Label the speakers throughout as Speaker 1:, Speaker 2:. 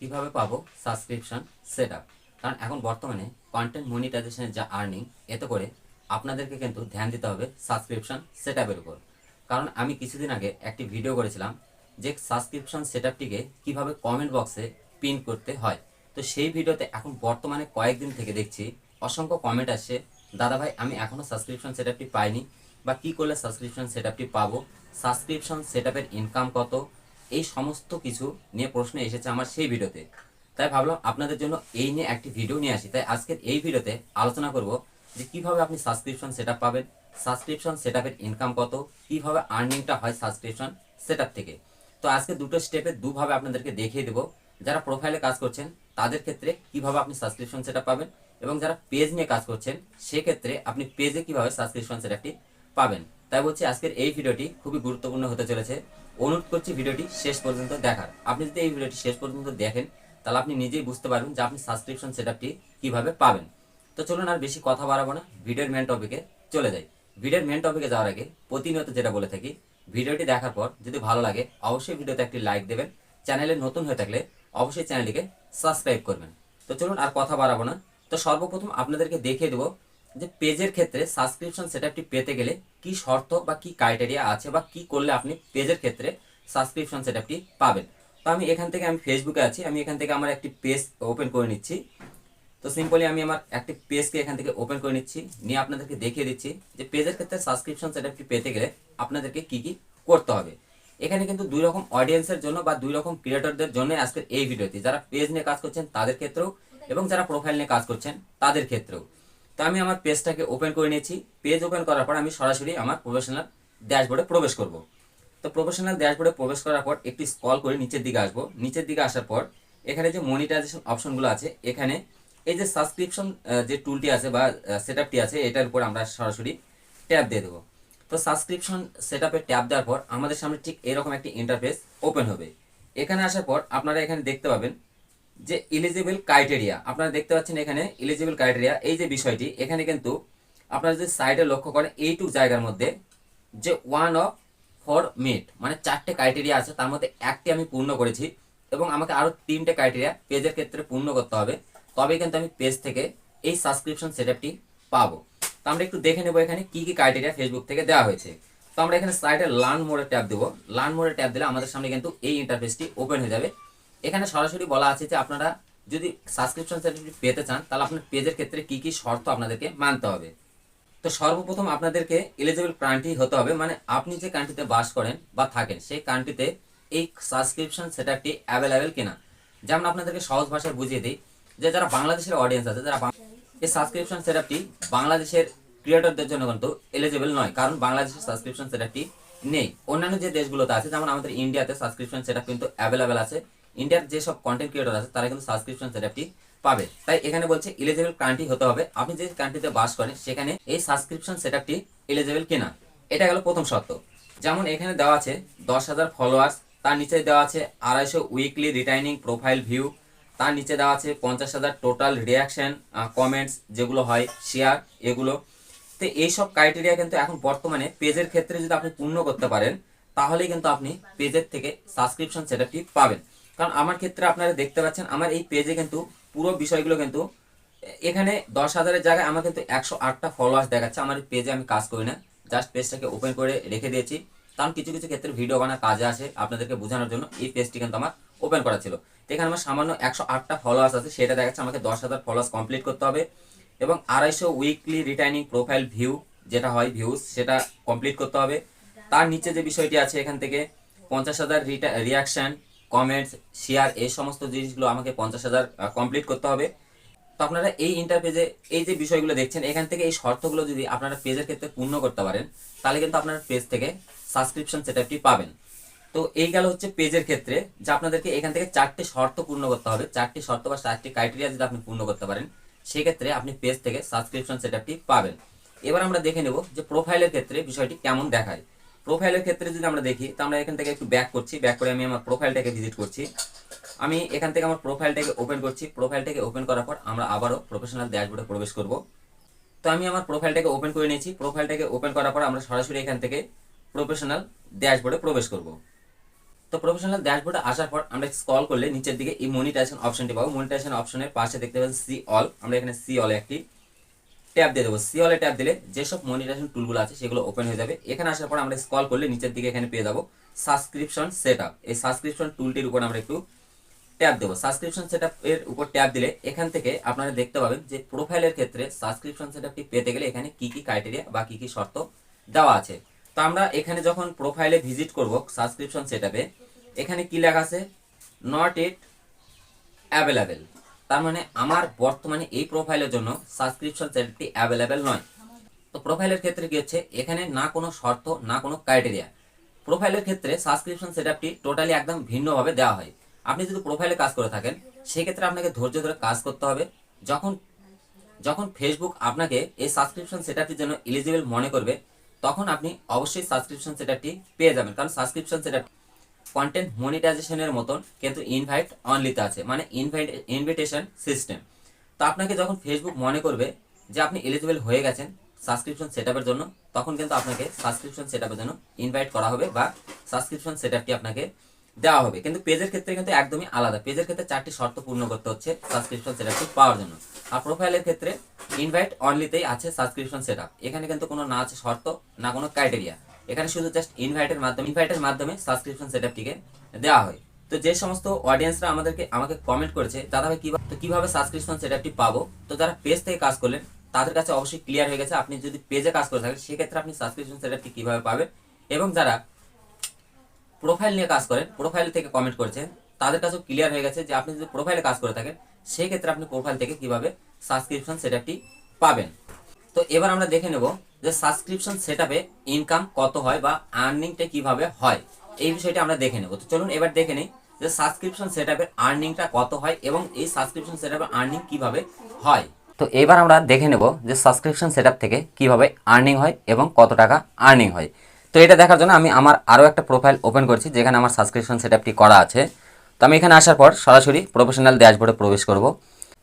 Speaker 1: কীভাবে পাবো subscription set কারণ এখন বর্তমানে কন্টেন্ট মনিটাইজেশনের যা আর্নিং এতে করে আপনাদেরকে কিন্তু ধ্যান দিতে হবে সাবস্ক্রিপশন সেট আপের উপর। কারণ আমি কিছুদিন আগে একটি ভিডিও করেছিলাম যে সাবস্ক্রিপশন সেট আপটিকে কীভাবে কমেন্ট বক্সে পিন করতে হয়। তো সেই ভিডিওতে এখন বর্তমানে কয়েকদিন থেকে দেখছি অসংখ্য কমেন্ট আসছে, দাদা ভাই, আমি এখনও সাবস্ক্রিপশন সেট আপটি পাইনি, বা কী করলে সাবস্ক্রিপশন সেট আপটি পাবো? সাবস্ক্রিপশন সেট আপের ইনকাম কত? এই সমস্ত কিছু নিয়ে প্রশ্ন এসেছে আমার সেই ভিডিওতে। তাই ভাবলাম আপনাদের জন্য এই নিয়ে একটি ভিডিও নিয়ে আসি। তাই আজকের এই ভিডিওতে আলোচনা করব যে কীভাবে আপনি সাবস্ক্রিপশন সেট পাবেন সাবস্ক্রিপশন সেট ইনকাম কত, কীভাবে আর্নিংটা হয় সাবস্ক্রিপশন সেট থেকে। তো আজকে দুটো স্টেপে দুভাবে আপনাদেরকে দেখিয়ে দেবো। যারা প্রোফাইলে কাজ করছেন, তাদের ক্ষেত্রে কীভাবে আপনি সাবস্ক্রিপশন সেট পাবেন এবং যারা পেজ নিয়ে কাজ করছেন, সেক্ষেত্রে আপনি পেজে কীভাবে সাবস্ক্রিপশন সেটআপটি পাবেন। তাই বলছি আজকের এই ভিডিওটি খুবই গুরুত্বপূর্ণ হতে চলেছে। অনুরোধ করছি ভিডিওটি শেষ পর্যন্ত দেখার। আপনি যদি এই ভিডিওটি শেষ পর্যন্ত দেখেন, তাহলে আপনি নিজেই বুঝতে পারবেন যে আপনি সাবস্ক্রিপশন সেটআপটি কীভাবে পাবেন। তো চলুন আর বেশি কথা বাড়াবো না, ভিডিওর মেন টপিকে চলে যাই। ভিডিওর মেন টপিকে যাওয়ার আগে প্রতিনিয়ত যেটা বলে থাকি, ভিডিওটি দেখার পর যদি ভালো লাগে, অবশ্যই ভিডিওতে একটি লাইক দেবেন। চ্যানেলে নতুন হয়ে থাকলে অবশ্যই চ্যানেলটিকে সাবস্ক্রাইব করবেন। তো চলুন আর কথা বাড়াবো না। তো সর্বপ্রথম আপনাদেরকে দেখিয়ে দেবো যে পেজের ক্ষেত্রে সাবস্ক্রিপশন সেটআপটি পেতে গেলে কি শর্ত বা কি ক্রাইটেরিয়া আছে বা কি করলে আপনি পেজের ক্ষেত্রে সাবস্ক্রিপশন সেটআপটি পাবেন? তো আমি এখান থেকে আমি ফেসবুকে আছি, আমি এখান থেকে আমার একটি পেজ ওপেন করে নিচ্ছি। তো সিম্পলি আমি আমার একটি পেজকে এখান থেকে ওপেন করে নিচ্ছি, নিয়ে আপনাদেরকে দেখিয়ে দিচ্ছি যে পেজের ক্ষেত্রে সাবস্ক্রিপশন সেটআপটি পেতে গেলে আপনাদেরকে কি কি করতে হবে। এখানে কিন্তু দুই রকম অডিয়েন্সের জন্য বা দুই রকম ক্রিয়েটরদের জন্য আজকের এই ভিডিওটি। যারা পেজ নিয়ে কাজ করছেন তাদের ক্ষেত্রেও এবং যারা প্রোফাইল নিয়ে কাজ করছেন তাদের ক্ষেত্রেও। তো আমি আমার পেজটাকে ওপেন করে নিয়েছি। পেজ ওপেন করার পর আমি সরাসরি আমার প্রফেশনাল ড্যাশবোর্ডে প্রবেশ করব। তো প্রফেশনাল ড্যাশবোর্ডে প্রবেশ করার পর একটি স্কল করে নিচের দিকে আসব। নিচের দিকে আসার পর এখানে যে মনিটাইজেশন অপশনগুলো আছে, এখানে এই যে সাবস্ক্রিপশন যে টুলটি আছে বা সেটআপটি আছে, এটার উপর আমরা সরাসরি ট্যাব দিয়ে দেবো। তো সাবস্ক্রিপশন সেটআপে ট্যাব দেওয়ার পর আমাদের সামনে ঠিক এরকম একটি ইন্টারফেস ওপেন হবে। এখানে আসার পর আপনারা এখানে দেখতে পাবেন যে ইলিজিবল ক্রাইটেরিয়া আপনারা দেখতে পাচ্ছেন এখানে ইলিজিবল ক্রাইটেরিয়া এই যে বিষয়টি, এখানে কিন্তু আপনারা যদি সাইডে লক্ষ্য করেন এইটুক জায়গার মধ্যে যে ওয়ান অফ ফর মিট মানে চারটে ক্রাইটেরিয়া আছে, তার মধ্যে একটি আমি পূর্ণ করেছি এবং আমাকে আরও তিনটে ক্রাইটেরিয়া পেজের ক্ষেত্রে পূর্ণ করতে হবে, তবেই কিন্তু আমি পেজ থেকে এই সাবস্ক্রিপশন সেটআপটি পাবো। তো আমরা একটু দেখে নেব এখানে কি কি ক্রাইটেরিয়া ফেসবুক থেকে দেওয়া হয়েছে। তো আমরা এখানে সাইডে লার্ন মোড়ে ট্যাপ দেবো। লার্ন মোড়ে ট্যাপ দিলে আমাদের সামনে কিন্তু এই ইন্টারফেসটি ওপেন হয়ে যাবে। এখানে সরাসরি বলা আছে যে আপনারা যদি সাবস্ক্রিপশন সার্টিফিকেট পেতে চান, তাহলে আপনার পেজের ক্ষেত্রে কি কি শর্ত আপনাদেরকে মানতে হবে। তো সর্বপ্রথম আপনাদেরকে এলিজিবল কান্ট্রি হতে হবে মানে আপনি যে কান্ট্রিতে বাস করেন বা থাকেন, সেই কান্ট্রিতে এই সাবস্ক্রিপশন সেটারটি অ্যাভেলেবেল কিনা। যেমন আপনাদেরকে সহজ ভাষায় বুঝিয়ে দিই, যে যারা বাংলাদেশের অডিয়েন্স আছে, যারা এই সাবস্ক্রিপশন সেটআপটি বাংলাদেশের ক্রিয়েটরদের জন্য কিন্তু এলিজিবল নয়, কারণ বাংলাদেশের সাবস্ক্রিপশন সেটআপটি নেই। অন্যান্য যে দেশগুলোতে আছে, যেমন আমাদের ইন্ডিয়াতে সাবস্ক্রিপশন সেটআপ কিন্তু অ্যাভেলেবেল আছে। ইন্ডিয়ার যেসব কন্টেন্ট ক্রিয়েটর আছে, তারা কিন্তু সাবস্ক্রিপশন সেটআপটি পাবে। তাই এখানে বলছে এলিজিবল কান্ট্রি হতে হবে। আপনি যে কান্ট্রিতে বাস করেন, সেখানে এই সাবস্ক্রিপশন সেটআপটি এলিজিবল কিনা? এটা গেল প্রথম শর্ত। যেমন এখানে দেওয়া আছে দশ হাজার ফলোয়ার্স তার নিচে দেওয়া আছে আড়াইশো উইকলি রিটার্নিং প্রোফাইল ভিউ তার নিচে দেওয়া আছে পঞ্চাশ হাজার টোটাল রিয়াকশন কমেন্টস যেগুলো হয় শেয়ার এগুলো। তো এইসব ক্রাইটেরিয়া কিন্তু এখন বর্তমানে পেজের ক্ষেত্রে যদি আপনি পূর্ণ করতে পারেন, তাহলেই কিন্তু আপনি পেজের থেকে সাবস্ক্রিপশন সেটআপটি পাবেন। কারণ আমার ক্ষেত্রে আপনারা দেখতে পাচ্ছেন, আমার এই পেজে কিন্তু পুরো বিষয়গুলো কিন্তু, এখানে দশ হাজারের জায়গায় আমার কিন্তু একশো আটটা ফলোয়ার্স দেখাচ্ছে। আমার পেজে আমি কাজ করি না। জাস্ট পেজটাকে ওপেন করে রেখে দিয়েছি। কারণ কিছু কিছু ক্ষেত্রে ভিডিও বানা কাজে আসে আপনাদেরকে বোঝানোর জন্য। এই পেজটি কিন্তু আমার ওপেন করা ছিল। এখানে আমার সামান্য একশো আটটা ফলোয়ার্স আছে, সেটা দেখাচ্ছে আমাকে দশ হাজার ফলোয়ার্স কমপ্লিট করতে হবে। এবং আড়াইশো উইকলি রিটার্নিং প্রোফাইল ভিউ যেটা হয় ভিউজ সেটা কমপ্লিট করতে হবে। তার নিচে যে বিষয়টি আছে এখান থেকে পঞ্চাশ হাজার রিয়াকশন কমেন্টস শেয়ার এই সমস্ত জিনিসগুলো আমাকে পঞ্চাশ হাজার কমপ্লিট করতে হবে। তো আপনারা এই ইন্টারপেজে এই যে বিষয়গুলো দেখছেন, এখান থেকে এই শর্তগুলো যদি আপনারা পেজের ক্ষেত্রে পূর্ণ করতে পারেন, তাহলে কিন্তু আপনার পেজ থেকে সাবস্ক্রিপশন সেটআপটি পাবেন। তো এই গেল হচ্ছে পেজের ক্ষেত্রে, যে আপনাদেরকে এখান থেকে চারটি শর্ত পূর্ণ করতে হবে। চারটি শর্ত বা চারটি ক্রাইটেরিয়া যদি আপনি পূর্ণ করতে পারেন, সেক্ষেত্রে আপনি পেজ থেকে সাবস্ক্রিপশন সেটআপটি পাবেন। এবার আমরা দেখে নেব যে প্রোফাইলের ক্ষেত্রে বিষয়টি কেমন দেখায়। প্রোফাইলের ক্ষেত্রে যদি আমরা দেখি, তো আমরা এখান থেকে একটু ব্যাক করছি। ব্যাক করে আমি আমার প্রোফাইলটাকে ভিজিট করছি। আমি এখান থেকে আমার প্রোফাইলটাকে ওপেন করছি। প্রোফাইলটাকে ওপেন করার পর আমরা আবারও প্রফেশনাল ড্যাশবোর্ডে প্রবেশ করব। তো আমি আমার প্রোফাইলটাকে ওপেন করে নিয়েছি। প্রোফাইলটাকে ওপেন করার পর আমরা সরাসরি এখান থেকে প্রফেশনাল ড্যাশবোর্ডে প্রবেশ করব। তো প্রফেশনাল ড্যাশবোর্ডে আসার পর আমরা স্ক্রল করলে নিচের দিকে এই মনিটাইজেশন অপশনটি পাবো। মনিটাইজেশন অপশনের পাশে দেখতে পাচ্ছেন সি অল আমরা এখানে সি অলে একটি ট্যাব দিয়ে দেবো সি অলে ট্যাব দিলে যেসব মনিটাইজেশন টুলগুলো আছে সেগুলো ওপেন হয়ে যাবে। এখানে আসার পর আমরা স্কল করলে নিচের দিকে এখানে পেয়ে যাব সাবস্ক্রিপশন সেট এই সাবস্ক্রিপশন টুলটির উপর আমরা একটু ট্যাব দেবো। সাবস্ক্রিপশন সেট এর উপর ট্যাব দিলে এখান থেকে আপনারা দেখতে পাবেন যে প্রোফাইলের ক্ষেত্রে সাবস্ক্রিপশন সেট পেতে গেলে এখানে কি কি ক্রাইটেরিয়া বা কি কি শর্ত দেওয়া আছে। তো আমরা এখানে যখন প্রোফাইলে ভিজিট করব সাবস্ক্রিপশন সেট এখানে কি লেখা আছে? Not it available. তার মানে আমার বর্তমানে এই প্রোফাইলের জন্য সাবস্ক্রিপশন সেটটি অ্যাভেলেবেল নয়। তো প্রোফাইলের ক্ষেত্রে কি হচ্ছে? এখানে না কোনো শর্ত, না কোনো ক্রাইটেরিয়া প্রোফাইলের ক্ষেত্রে সাবস্ক্রিপশন সেটআপটি টোটালি একদম ভিন্নভাবে দেওয়া হয়। আপনি যদি প্রোফাইলে কাজ করে থাকেন, সেক্ষেত্রে আপনাকে ধৈর্য ধরে কাজ করতে হবে। যখন যখন ফেসবুক আপনাকে এই সাবস্ক্রিপশন সেটআপটির জন্য এলিজিবল মনে করবে, তখন আপনি অবশ্যই সাবস্ক্রিপশন সেটআপটি পেয়ে যাবেন। কারণ সাবস্ক্রিপশন সেটআপ কন্টেন্ট মনিটাইজেশনের মতন কিন্তু ইনভাইট অনলিতে আছে মানে ইনভাইট ইনভিটেশন সিস্টেম তো আপনাকে যখন ফেসবুক মনে করবে যে আপনি এলিজিবল হয়ে গেছেন সাবস্ক্রিপশন সেটআপের জন্য, তখন কিন্তু আপনাকে সাবস্ক্রিপশন সেটআপের জন্য ইনভাইট করা হবে বা সাবস্ক্রিপশন সেটআপটি আপনাকে দেওয়া হবে। কিন্তু পেজের ক্ষেত্রে কিন্তু একদমই আলাদা। পেজের ক্ষেত্রে চারটি শর্ত পূর্ণ করতে হচ্ছে সাবস্ক্রিপশন সেটআপটি পাওয়ার জন্য। আর প্রোফাইলের ক্ষেত্রে ইনভাইট অনলিতেই আছে সাবস্ক্রিপশন সেটআপ এখানে কিন্তু কোনো না আছে শর্ত, না কোনো ক্রাইটেরিয়া এখানে শুধু জাস্ট ইনভাইটের মাধ্যমে ইনভাইটের মাধ্যমে সাবস্ক্রিপশন সেটআপটিকে দেওয়া হয়। তো যে সমস্ত অডিয়েন্সরা আমাদেরকে, আমাকে কমেন্ট করেছে দাদা ভাই কীভাবে তো কীভাবে সাবস্ক্রিপশন সেটআপটি পাবো? তো যারা পেজ থেকে কাজ করলেন, তাদের কাছে অবশ্যই ক্লিয়ার হয়ে গেছে, আপনি যদি পেজে কাজ করে থাকেন, সেক্ষেত্রে আপনি সাবস্ক্রিপশন সেটআপটি কীভাবে পাবেন? এবং যারা প্রোফাইল নিয়ে কাজ করেন প্রোফাইল থেকে কমেন্ট করেছেন তাদের কাছেও ক্লিয়ার হয়ে গেছে যে আপনি যদি প্রোফাইলে কাজ করে থাকেন সেই ক্ষেত্রে আপনি প্রোফাইল থেকে কীভাবে সাবস্ক্রিপশন সেটআপটি পাবেন। তো এবার আমরা দেখে নেব যে সাবস্ক্রিপশন সেটআপে ইনকাম কত হয় বা আর্নিংটা কীভাবে হয়। এই বিষয়টা আমরা দেখে নেব। তো চলুন এবার দেখে নিই যে সাবস্ক্রিপশন সেটআপের আর্নিংটা কত হয় এবং এই সাবস্ক্রিপশন সেটআপের আর্নিং কীভাবে হয়। তো এবার আমরা দেখে নেব যে সাবস্ক্রিপশন সেটআপ থেকে কীভাবে আর্নিং হয় এবং কত টাকা আর্নিং হয়। তো এটা দেখার জন্য আমি আমার আরও একটা প্রোফাইল ওপেন করছি যেখানে আমার সাবস্ক্রিপশন সেটআপটি করা আছে। তো আমি এখানে আসার পর সরাসরি প্রফেশনাল ড্যাশবোর্ডে প্রবেশ করব।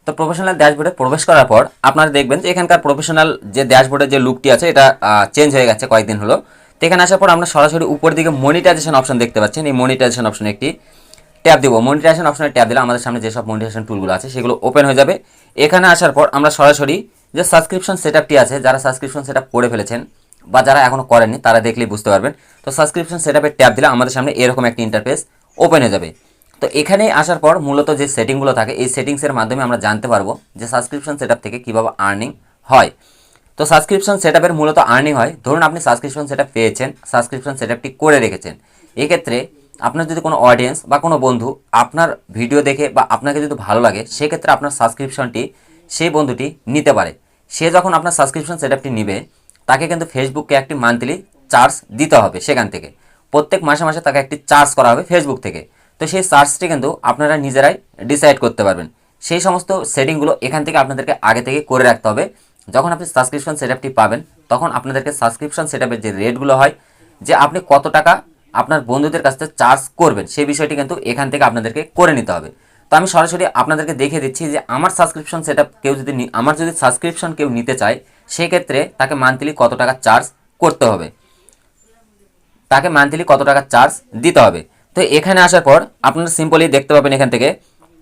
Speaker 1: তো প্রফেশনাল ড্যাশবোর্ডে প্রবেশ করার পর আপনারা দেখবেন যে এখানকার প্রফেশনাল যে ড্যাশবোর্ডের যে লুকটি আছে, এটা চেঞ্জ হয়ে গেছে কয়েকদিন হলো। তো এখানে আসার পর আমরা সরাসরি উপর দিকে মনিটাইজেশন অপশন দেখতে পাচ্ছেন। এই মনিটাইজেশন অপশনে একটি ট্যাব দেবো। মনিটাইজেশন অপশনে ট্যাব দিলে আমাদের সামনে যেসব মনিটাইজেশন টুলগুলো আছে, সেগুলো ওপেন হয়ে যাবে। এখানে আসার পর আমরা সরাসরি যে সাবস্ক্রিপশন সেটআপটি আছে, যারা সাবস্ক্রিপশন সেটআপ করে ফেলেছেন বা যারা এখনও করেননি, তারা দেখলেই বুঝতে পারবেন। তো সাবস্ক্রিপশন সেটআপের ট্যাব দিলে আমাদের সামনে এরকম একটি ইন্টারফেস ওপেন হয়ে যাবে। তো এখানে আসার পর মূলত যে সেটিংগুলো থাকে, এই সেটিংসের মাধ্যমে আমরা জানতে পারব যে সাবস্ক্রিপশন সেটআপ থেকে কীভাবে আর্নিং হয়। তো সাবস্ক্রিপশন সেটআপের মূলত আর্নিং হয়। ধরুন আপনি সাবস্ক্রিপশন সেটআপ পেয়েছেন সাবস্ক্রিপশন সেটআপটি করে রেখেছেন। এক্ষেত্রে আপনার যদি কোনো অডিয়েন্স বা কোনো বন্ধু আপনার ভিডিও দেখে বা আপনাকে যদি ভালো লাগে, সেক্ষেত্রে আপনার সাবস্ক্রিপশনটি সেই বন্ধুটি নিতে পারে। সে যখন আপনার সাবস্ক্রিপশন সেটআপটি নিবে, তাকে কিন্তু ফেসবুককে একটি মান্থলি চার্জ দিতে হবে সেখান থেকে। প্রত্যেক মাসে মাসে তাকে একটি চার্জ করা হবে ফেসবুক থেকে। তো সেই চার্জটি কিন্তু আপনারা নিজেরাই ডিসাইড করতে পারবেন। সেই সমস্ত সেটিংগুলো এখান থেকে আপনাদেরকে আগে থেকে করে রাখতে হবে। যখন আপনি সাবস্ক্রিপশন সেটআপটি পাবেন, তখন আপনাদেরকে সাবস্ক্রিপশন সেটআপের যে রেটগুলো হয়, যে আপনি কত টাকা আপনার বন্ধুদের কাছ থেকে চার্জ করবেন, সেই বিষয়টি কিন্তু এখান থেকে আপনাদেরকে করে নিতে হবে। তো আমি সরাসরি আপনাদেরকে দেখিয়ে দিচ্ছি যে আমার সাবস্ক্রিপশন সেটআপ কেউ যদি আমার যদি সাবস্ক্রিপশন কেউ নিতে চায়, সেক্ষেত্রে তাকে মান্থলি কত টাকা চার্জ করতে হবে। তাকে মান্থলি কত টাকা চার্জ দিতে হবে। তো এখানে আসার পর আপনারা সিম্পলি দেখতে পাবেন এখান থেকে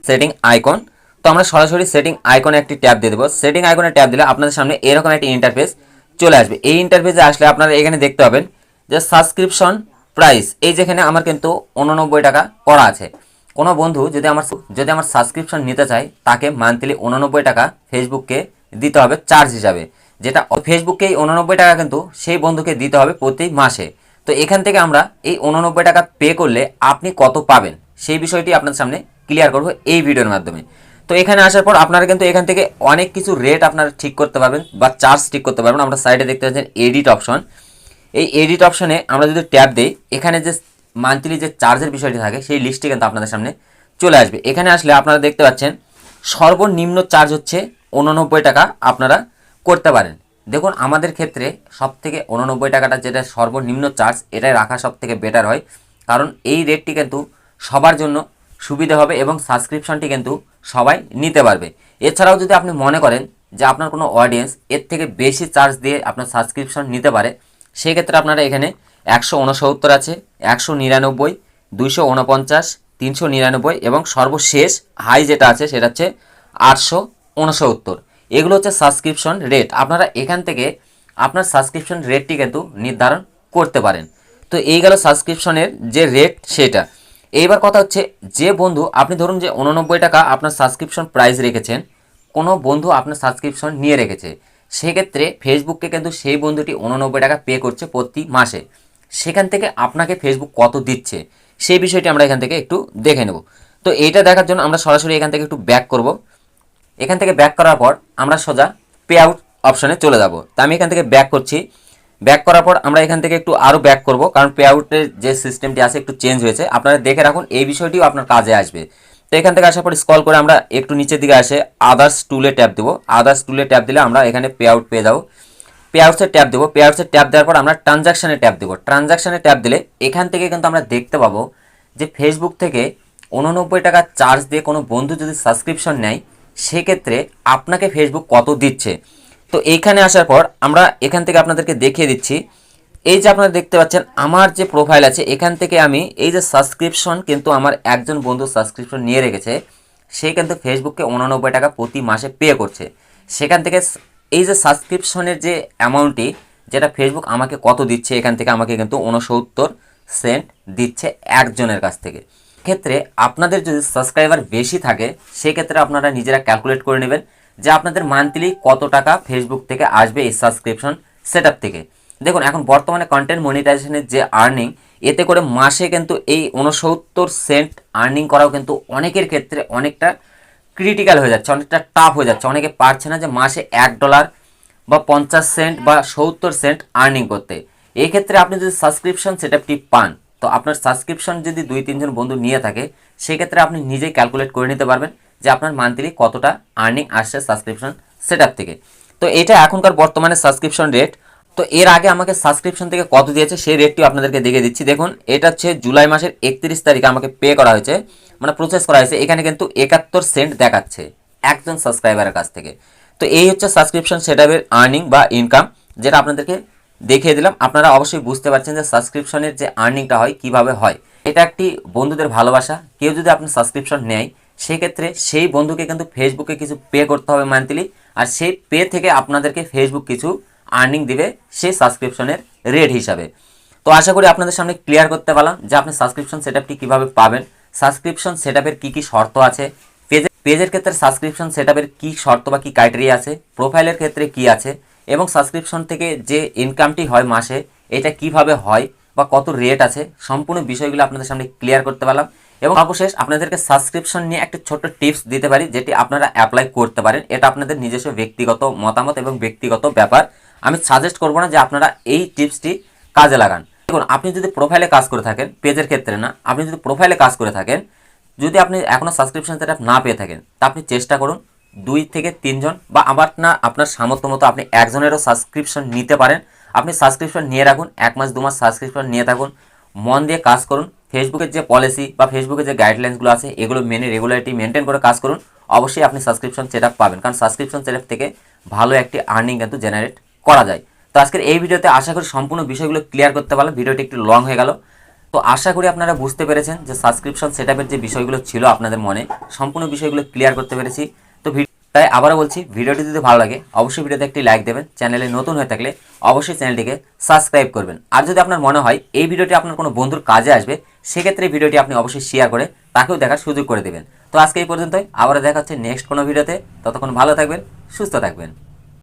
Speaker 1: সেটিং আইকন তো আমরা সরাসরি সেটিং আইকনে একটি ট্যাব দিয়ে দেবো। সেটিং আইকনে ট্যাব দিলে আপনাদের সামনে এরকম একটি ইন্টারফেস চলে আসবে। এই ইন্টারফেসে আসলে আপনারা এখানে দেখতে পাবেন যে সাবস্ক্রিপশন প্রাইস এই যেখানে আমার কিন্তু উননব্বই টাকা করা আছে। কোনো বন্ধু যদি আমার যদি আমার সাবস্ক্রিপশন নিতে চায়, তাকে মান্থলি উননব্বই টাকা ফেসবুককে দিতে হবে চার্জ হিসাবে। যেটা ফেসবুককে এই উননব্বই টাকা কিন্তু সেই বন্ধুকে দিতে হবে প্রতি মাসে। তো এখান থেকে আমরা এই উননব্বই টাকা পে করলে আপনি কত পাবেন? সেই বিষয়টি আপনার সামনে ক্লিয়ার করব এই ভিডিওর মাধ্যমে। তো এখানে আসার পর আপনারা কিন্তু এখান থেকে অনেক কিছু রেট আপনারা ঠিক করতে পারবেন বা চার্জ ঠিক করতে পারবেন। আমরা সাইডে দেখতে পাচ্ছেন এডিট অপশন এই এডিট অপশনে আমরা যদি ট্যাব দিই, এখানে যে মান্থলি যে চার্জের বিষয়টি থাকে, সেই লিস্টটি কিন্তু আপনাদের সামনে চলে আসবে। এখানে আসলে আপনারা দেখতে পাচ্ছেন সর্বনিম্ন চার্জ হচ্ছে উননব্বই টাকা আপনারা করতে পারেন। দেখুন, আমাদের ক্ষেত্রে সব থেকে উননব্বই টাকাটা যেটা সর্বনিম্ন চার্জ এটাই রাখা সব থেকে বেটার হয়। কারণ এই রেটটি কিন্তু সবার জন্য সুবিধা হবে এবং সাবস্ক্রিপশনটি কিন্তু সবাই নিতে পারবে। এছাড়াও যদি আপনি মনে করেন যে আপনার কোনো অডিয়েন্স এর থেকে বেশি চার্জ দিয়ে আপনার সাবস্ক্রিপশন নিতে পারে সেই ক্ষেত্রে আপনারা এখানে একশো উনসত্তর আছে, একশো নিরানব্বই, দুইশো উনপঞ্চাশ, তিনশো নিরানব্বই এবং সর্বশেষ হাই যেটা আছে সেটা হচ্ছে আটশো উনসত্তর। এগুলো হচ্ছে সাবস্ক্রিপশন রেট আপনারা এখান থেকে আপনার সাবস্ক্রিপশন রেটটি কিন্তু নির্ধারণ করতে পারেন। তো এই গেল সাবস্ক্রিপশনের যে রেট সেটা। এইবার কথা হচ্ছে যে বন্ধু, আপনি ধরুন যে উননব্বই টাকা আপনার সাবস্ক্রিপশন প্রাইস রেখেছেন, কোনো বন্ধু আপনার সাবস্ক্রিপশন নিয়ে রেখেছে। সেক্ষেত্রে ফেসবুককে কিন্তু সেই বন্ধুটি উননব্বই টাকা পে করছে প্রতি মাসে। সেখান থেকে আপনাকে ফেসবুক কত দিচ্ছে, সেই বিষয়টি আমরা এখান থেকে একটু দেখে নেব। তো এইটা দেখার জন্য আমরা সরাসরি এখান থেকে একটু ব্যাক করব। এখান থেকে ব্যাক করার পর আমরা সোজা পে আউট অপশানে চলে যাব। তা আমি এখান থেকে ব্যাক করছি। ব্যাক করার পর আমরা এখান থেকে একটু আরও ব্যাক করব, কারণ পে আউটের যে সিস্টেমটি আছে একটু চেঞ্জ হয়েছে। আপনারা দেখে রাখুন, এই বিষয়টিও আপনার কাজে আসবে। তো এখান থেকে আসার পর স্কল করে আমরা একটু নিচের দিকে আসে আদার্স টুলে ট্যাপ দেবো। আদার্স টুলে ট্যাপ দিলে আমরা এখানে পে আউট পেয়ে যাব। পে আউটসে ট্যাপ দেবো। পে আউটসে ট্যাপ দেওয়ার পর আমরা ট্রানজাকশানে ট্যাপ দেবো। ট্রানজাকশানে ট্যাপ দিলে এখান থেকে কিন্তু আমরা দেখতে পাবো যে ফেসবুক থেকে উননব্বই টাকা চার্জ দিয়ে কোনো বন্ধু যদি সাবস্ক্রিপশন নেয় সেক্ষেত্রে আপনাকে ফেসবুক কত দিচ্ছে? তো এইখানে আসার পর আমরা এখান থেকে আপনাদেরকে দেখিয়ে দিচ্ছি। এই যে আপনারা দেখতে পাচ্ছেন, আমার যে প্রোফাইল আছে, এখান থেকে আমি এই যে সাবস্ক্রিপশন কিন্তু আমার একজন বন্ধু সাবস্ক্রিপশন নিয়ে রেখেছে। সে কিন্তু ফেসবুককে উননব্বই টাকা প্রতি মাসে পে করছে। সেখান থেকে এই যে সাবস্ক্রিপশনের যে অ্যামাউন্টটি যেটা ফেসবুক আমাকে কত দিচ্ছে, এখান থেকে আমাকে কিন্তু উনসত্তর সেন্ট দিচ্ছে একজনের কাছ থেকে। ক্ষেত্রে আপনাদের যদি সাবস্ক্রাইবার বেশি থাকে, সেক্ষেত্রে আপনারা নিজেরা ক্যালকুলেট করে নেবেন যে আপনাদের মান্থলি কত টাকা ফেসবুক থেকে আসবে এই সাবস্ক্রিপশন সেট থেকে। দেখুন, এখন বর্তমানে কন্টেন্ট মনিটাইজেশনের যে আর্নিং এতে করে মাসে কিন্তু এই উনসত্তর সেন্ট আর্নিং করাও কিন্তু অনেকের ক্ষেত্রে অনেকটা ক্রিটিক্যাল হয়ে যাচ্ছে, অনেকটা টাফ হয়ে যাচ্ছে। অনেকে পারছে না যে মাসে এক ডলার বা পঞ্চাশ সেন্ট বা সত্তর সেন্ট আর্নিং করতে। এই ক্ষেত্রে আপনি যদি সাবস্ক্রিপশন সেটআপটি পান তো আপনার সাবস্ক্রিপশন যদি দুই, তিনজন বন্ধু নিয়ে থাকে, সেক্ষেত্রে আপনি নিজেই ক্যালকুলেট করে নিতে পারবেন যে আপনার মান্থলি কতটা আর্নিং আসছে সাবস্ক্রিপশন সেটআপ থেকে। তো এটা এখনকার বর্তমানে সাবস্ক্রিপশন রেট তো এর আগে আমাকে সাবস্ক্রিপশন থেকে কত দিয়েছে, সেই রেটটিও আপনাদেরকে দেখে দিচ্ছি। দেখুন, এটা হচ্ছে জুলাই মাসের একত্রিশ তারিখে আমাকে পে করা হয়েছে মানে প্রসেস করা হয়েছে। এখানে কিন্তু একাত্তর সেন্ট দেখাচ্ছে একজন সাবস্ক্রাইবারের কাছ থেকে। তো এই হচ্ছে সাবস্ক্রিপশন সেটআপের আর্নিং বা ইনকাম যেটা আপনাদেরকে দেখিয়ে দিলাম। আপনারা অবশ্যই বুঝতে পারছেন যে সাবস্ক্রিপশনের যে আর্নিংটা হয়, কীভাবে হয়। এটা একটি বন্ধুদের ভালোবাসা। কেউ যদি আপনি সাবস্ক্রিপশন নেয়, সেক্ষেত্রে সেই বন্ধুকে কিন্তু ফেসবুকে কিছু পে করতে হবে মান্থলি আর সেই পে থেকে আপনাদেরকে ফেসবুক কিছু আর্নিং দিবে সেই সাবস্ক্রিপশনের রেট হিসাবে। তো আশা করি আপনাদের সামনে ক্লিয়ার করতে পারলাম যে আপনি সাবস্ক্রিপশন সেটআপটি কীভাবে পাবেন। সাবস্ক্রিপশন সেটআপের কি কি শর্ত আছে? পেজের পেজের ক্ষেত্রে সাবস্ক্রিপশন সেটআপের কি শর্ত বা কি ক্রাইটেরিয়া আছে? প্রোফাইলের ক্ষেত্রে কি আছে? এবং সাবস্ক্রিপশন থেকে যে ইনকামটি হয় মাসে, এটা কীভাবে হয় বা কত রেট আছে, সম্পূর্ণ বিষয়গুলো আপনাদের সামনে ক্লিয়ার করতে পারলাম। এবং অবশেষ আপনাদেরকে সাবস্ক্রিপশন নিয়ে একটা ছোট্ট টিপস দিতে পারি, যেটি আপনারা অ্যাপ্লাই করতে পারেন। এটা আপনাদের নিজস্ব ব্যক্তিগত মতামত এবং ব্যক্তিগত ব্যাপার। আমি সাজেস্ট করব না যে আপনারা এই টিপসটি কাজে লাগান। দেখুন, আপনি যদি প্রোফাইলে কাজ করে থাকেন, পেজের ক্ষেত্রে না, আপনি যদি প্রোফাইলে কাজ করে থাকেন, যদি আপনি এখনও সাবস্ক্রিপশন সেটআপ না পেয়ে থাকেন, তা আপনি চেষ্টা করুন। দুই থেকে তিনজন বা আমার না আপনার সামর্থ্য মতো আপনি একজনেরও সাবস্ক্রিপশন নিতে পারেন। আপনি সাবস্ক্রিপশন নিয়ে রাখুন, এক মাস, দু মাস সাবস্ক্রিপশন নিয়ে থাকুন। মন দিয়ে কাজ করুন। ফেসবুকের যে পলিসি বা ফেসবুকের যে গাইডলাইন্সগুলো আছে, এগুলো মেনে রেগুলারিটি মেনটেন করে কাজ করুন। অবশ্যই আপনি সাবস্ক্রিপশন সেটআপ পাবেন, কারণ সাবস্ক্রিপশন সেটআপ থেকে ভালো একটি আর্নিং কিন্তু জেনারেট করা যায়। তো আজকের এই ভিডিওতে আশা করি সম্পূর্ণ বিষয়গুলো ক্লিয়ার করতে পারলাম, ভিডিওটি একটু লং হয়ে গেল। তো আশা করি আপনারা বুঝতে পেরেছেন যে সাবস্ক্রিপশন সেটআপের যে বিষয়গুলো ছিল আপনাদের মনে, সম্পূর্ণ বিষয়গুলো ক্লিয়ার করতে পেরেছি। তাই আবারও বলছি, ভিডিওটি যদি ভালো লাগে, অবশ্যই ভিডিওতে একটি লাইক দেবেন। চ্যানেলে নতুন হয়ে থাকলে অবশ্যই চ্যানেলটিকে সাবস্ক্রাইব করবেন। আর যদি আপনার মনে হয় এই ভিডিওটি আপনার কোনো বন্ধুর কাজে আসবে, সেক্ষেত্রে ভিডিওটি আপনি অবশ্যই শেয়ার করে তাকেও দেখার সুযোগ করে দেবেন। তো আজকে এই পর্যন্তই। আবারও দেখা হচ্ছে নেক্সট কোনো ভিডিওতে। ততক্ষণ ভালো থাকবেন, সুস্থ থাকবেন।